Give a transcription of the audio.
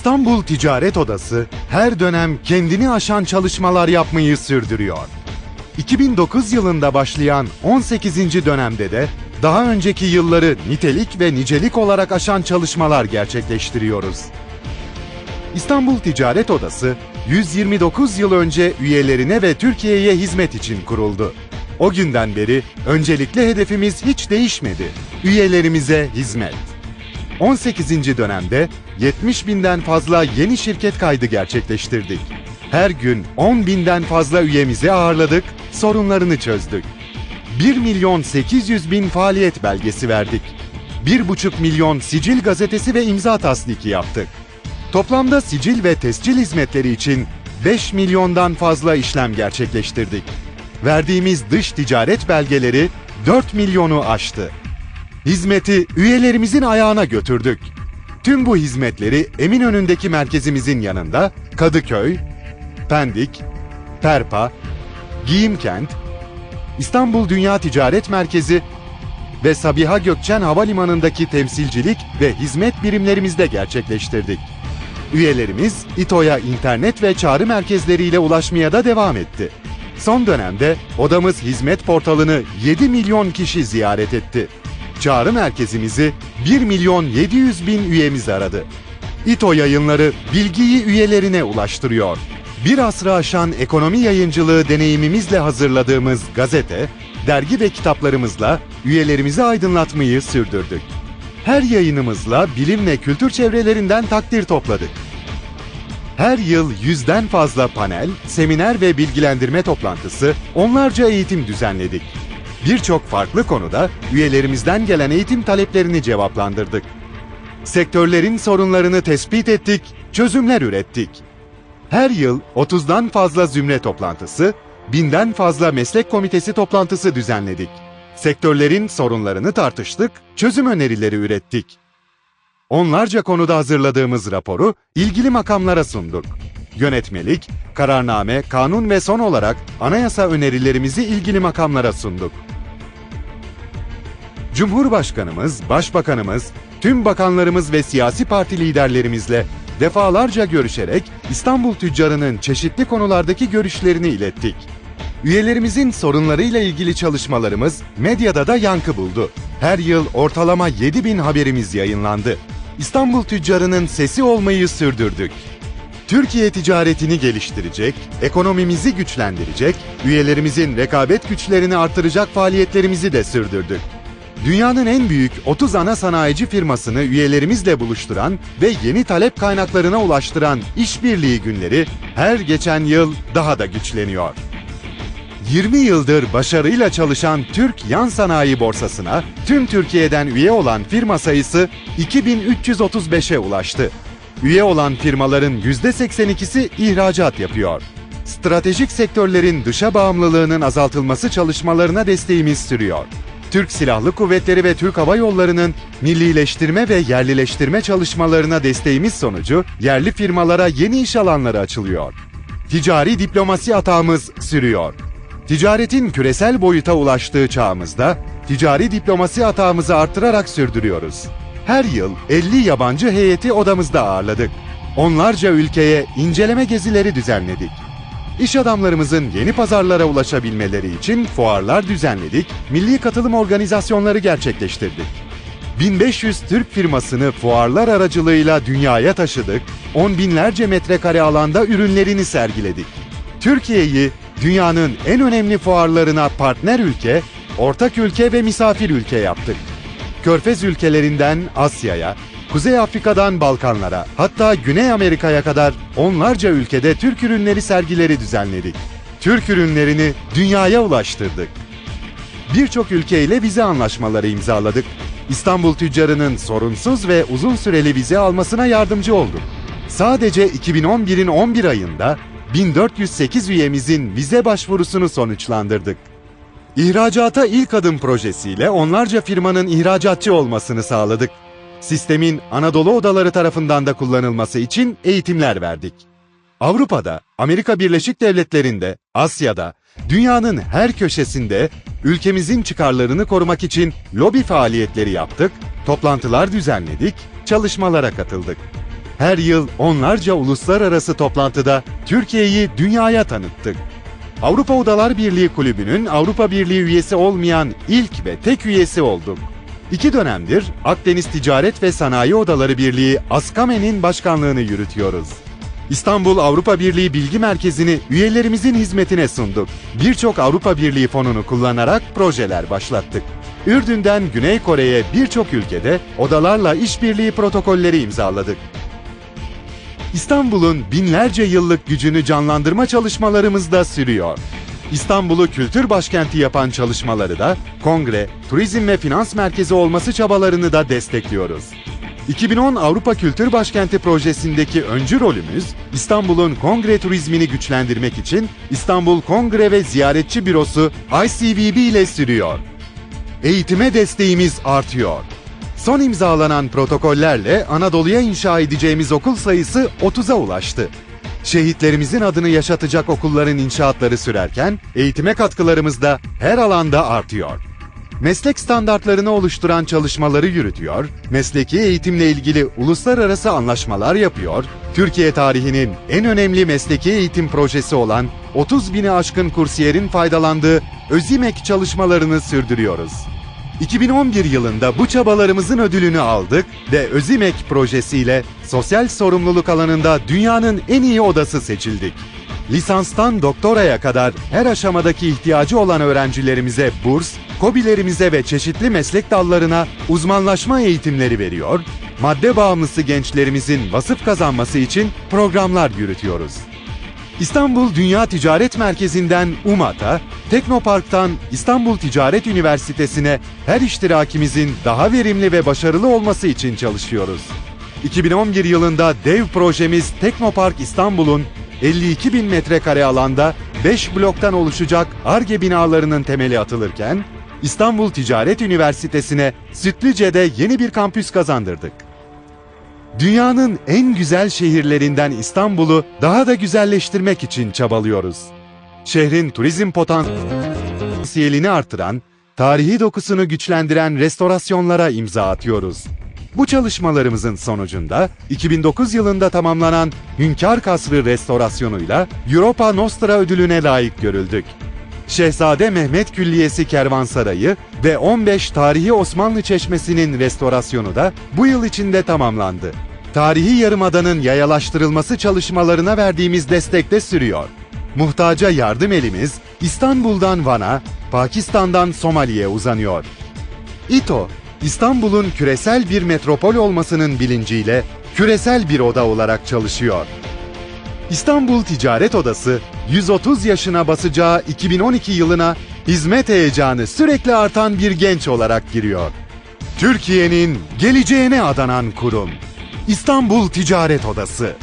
İstanbul Ticaret Odası her dönem kendini aşan çalışmalar yapmayı sürdürüyor. 2009 yılında başlayan 18. dönemde de daha önceki yılları nitelik ve nicelik olarak aşan çalışmalar gerçekleştiriyoruz. İstanbul Ticaret Odası 129 yıl önce üyelerine ve Türkiye'ye hizmet için kuruldu. O günden beri öncelikli hedefimiz hiç değişmedi. Üyelerimize hizmet. 18. dönemde 70 binden fazla yeni şirket kaydı gerçekleştirdik. Her gün 10 binden fazla üyemizi ağırladık, sorunlarını çözdük. 1 milyon 800 bin faaliyet belgesi verdik. 1,5 milyon sicil gazetesi ve imza tasdiki yaptık. Toplamda sicil ve tescil hizmetleri için 5 milyondan fazla işlem gerçekleştirdik. Verdiğimiz dış ticaret belgeleri 4 milyonu aştı. Hizmeti üyelerimizin ayağına götürdük. Tüm bu hizmetleri Eminönü'ndeki merkezimizin yanında Kadıköy, Pendik, Perpa, Giyimkent, İstanbul Dünya Ticaret Merkezi ve Sabiha Gökçen Havalimanı'ndaki temsilcilik ve hizmet birimlerimizde gerçekleştirdik. Üyelerimiz İTO'ya internet ve çağrı merkezleriyle ulaşmaya da devam etti. Son dönemde odamız hizmet portalını 7 milyon kişi ziyaret etti. Çağrı merkezimizi 1 milyon 700 bin üyemiz aradı. İTO yayınları bilgiyi üyelerine ulaştırıyor. Bir asrı aşan ekonomi yayıncılığı deneyimimizle hazırladığımız gazete, dergi ve kitaplarımızla üyelerimizi aydınlatmayı sürdürdük. Her yayınımızla bilim ve kültür çevrelerinden takdir topladık. Her yıl yüzden fazla panel, seminer ve bilgilendirme toplantısı, onlarca eğitim düzenledik. Birçok farklı konuda üyelerimizden gelen eğitim taleplerini cevaplandırdık. Sektörlerin sorunlarını tespit ettik, çözümler ürettik. Her yıl 30'dan fazla zümre toplantısı, binden fazla meslek komitesi toplantısı düzenledik. Sektörlerin sorunlarını tartıştık, çözüm önerileri ürettik. Onlarca konuda hazırladığımız raporu ilgili makamlara sunduk. Yönetmelik, kararname, kanun ve son olarak anayasa önerilerimizi ilgili makamlara sunduk. Cumhurbaşkanımız, Başbakanımız, tüm bakanlarımız ve siyasi parti liderlerimizle defalarca görüşerek İstanbul tüccarının çeşitli konulardaki görüşlerini ilettik. Üyelerimizin sorunlarıyla ilgili çalışmalarımız medyada da yankı buldu. Her yıl ortalama 7 bin haberimiz yayınlandı. İstanbul tüccarının sesi olmayı sürdürdük. Türkiye ticaretini geliştirecek, ekonomimizi güçlendirecek, üyelerimizin rekabet güçlerini artıracak faaliyetlerimizi de sürdürdük. Dünyanın en büyük 30 ana sanayici firmasını üyelerimizle buluşturan ve yeni talep kaynaklarına ulaştıran işbirliği günleri her geçen yıl daha da güçleniyor. 20 yıldır başarıyla çalışan Türk Yan Sanayi Borsası'na tüm Türkiye'den üye olan firma sayısı 2335'e ulaştı. Üye olan firmaların %82'si ihracat yapıyor. Stratejik sektörlerin dışa bağımlılığının azaltılması çalışmalarına desteğimiz sürüyor. Türk Silahlı Kuvvetleri ve Türk Hava Yolları'nın millileştirme ve yerlileştirme çalışmalarına desteğimiz sonucu yerli firmalara yeni iş alanları açılıyor. Ticari diplomasi atağımız sürüyor. Ticaretin küresel boyuta ulaştığı çağımızda ticari diplomasi atağımızı artırarak sürdürüyoruz. Her yıl 50 yabancı heyeti odamızda ağırladık. Onlarca ülkeye inceleme gezileri düzenledik. İş adamlarımızın yeni pazarlara ulaşabilmeleri için fuarlar düzenledik, milli katılım organizasyonları gerçekleştirdik. 1500 Türk firmasını fuarlar aracılığıyla dünyaya taşıdık, on binlerce metrekare alanda ürünlerini sergiledik. Türkiye'yi dünyanın en önemli fuarlarına partner ülke, ortak ülke ve misafir ülke yaptık. Körfez ülkelerinden Asya'ya, Kuzey Afrika'dan Balkanlara, hatta Güney Amerika'ya kadar onlarca ülkede Türk ürünleri sergileri düzenledik. Türk ürünlerini dünyaya ulaştırdık. Birçok ülkeyle vize anlaşmaları imzaladık. İstanbul tüccarının sorunsuz ve uzun süreli vize almasına yardımcı olduk. Sadece 2011'in 11 ayında 1408 üyemizin vize başvurusunu sonuçlandırdık. İhracata ilk adım projesiyle onlarca firmanın ihracatçı olmasını sağladık. Sistemin Anadolu odaları tarafından da kullanılması için eğitimler verdik. Avrupa'da, Amerika Birleşik Devletleri'nde, Asya'da, dünyanın her köşesinde ülkemizin çıkarlarını korumak için lobi faaliyetleri yaptık, toplantılar düzenledik, çalışmalara katıldık. Her yıl onlarca uluslararası toplantıda Türkiye'yi dünyaya tanıttık. Avrupa Odalar Birliği Kulübü'nün Avrupa Birliği üyesi olmayan ilk ve tek üyesi olduk. İki dönemdir Akdeniz Ticaret ve Sanayi Odaları Birliği ASKAME'nin başkanlığını yürütüyoruz. İstanbul Avrupa Birliği Bilgi Merkezi'ni üyelerimizin hizmetine sunduk. Birçok Avrupa Birliği fonunu kullanarak projeler başlattık. Ürdün'den Güney Kore'ye birçok ülkede odalarla işbirliği protokolleri imzaladık. İstanbul'un binlerce yıllık gücünü canlandırma çalışmalarımız da sürüyor. İstanbul'u kültür başkenti yapan çalışmaları da kongre, turizm ve finans merkezi olması çabalarını da destekliyoruz. 2010 Avrupa Kültür Başkenti projesindeki öncü rolümüz İstanbul'un kongre turizmini güçlendirmek için İstanbul Kongre ve Ziyaretçi Bürosu ICVB ile sürüyor. Eğitime desteğimiz artıyor. Son imzalanan protokollerle Anadolu'ya inşa edeceğimiz okul sayısı 30'a ulaştı. Şehitlerimizin adını yaşatacak okulların inşaatları sürerken eğitime katkılarımız da her alanda artıyor. Meslek standartlarını oluşturan çalışmaları yürütüyor, mesleki eğitimle ilgili uluslararası anlaşmalar yapıyor, Türkiye tarihinin en önemli mesleki eğitim projesi olan 30 bini aşkın kursiyerin faydalandığı ÖZİMEK çalışmalarını sürdürüyoruz. 2011 yılında bu çabalarımızın ödülünü aldık ve ÖZİMEK projesiyle sosyal sorumluluk alanında dünyanın en iyi odası seçildik. Lisanstan doktoraya kadar her aşamadaki ihtiyacı olan öğrencilerimize burs, kobilerimize ve çeşitli meslek dallarına uzmanlaşma eğitimleri veriyor, madde bağımlısı gençlerimizin vasıf kazanması için programlar yürütüyoruz. İstanbul Dünya Ticaret Merkezi'nden UMAT'a, Teknopark'tan İstanbul Ticaret Üniversitesi'ne her iştirakimizin daha verimli ve başarılı olması için çalışıyoruz. 2011 yılında dev projemiz Teknopark İstanbul'un 52 bin metrekare alanda 5 bloktan oluşacak ARGE binalarının temeli atılırken, İstanbul Ticaret Üniversitesi'ne Sütlüce'de yeni bir kampüs kazandırdık. Dünyanın en güzel şehirlerinden İstanbul'u daha da güzelleştirmek için çabalıyoruz. Şehrin turizm potansiyelini artıran, tarihi dokusunu güçlendiren restorasyonlara imza atıyoruz. Bu çalışmalarımızın sonucunda 2009 yılında tamamlanan Hünkar Kasrı restorasyonuyla Europa Nostra ödülüne layık görüldük. Şehzade Mehmet Külliyesi Kervansarayı ve 15 tarihi Osmanlı Çeşmesi'nin restorasyonu da bu yıl içinde tamamlandı. Tarihi Yarımada'nın yayalaştırılması çalışmalarına verdiğimiz destek de sürüyor. Muhtaca yardım elimiz İstanbul'dan Van'a, Pakistan'dan Somali'ye uzanıyor. İTO, İstanbul'un küresel bir metropol olmasının bilinciyle küresel bir oda olarak çalışıyor. İstanbul Ticaret Odası 130 yaşına basacağı 2012 yılına hizmet heyecanı sürekli artan bir genç olarak giriyor. Türkiye'nin geleceğine adanan kurum. İstanbul Ticaret Odası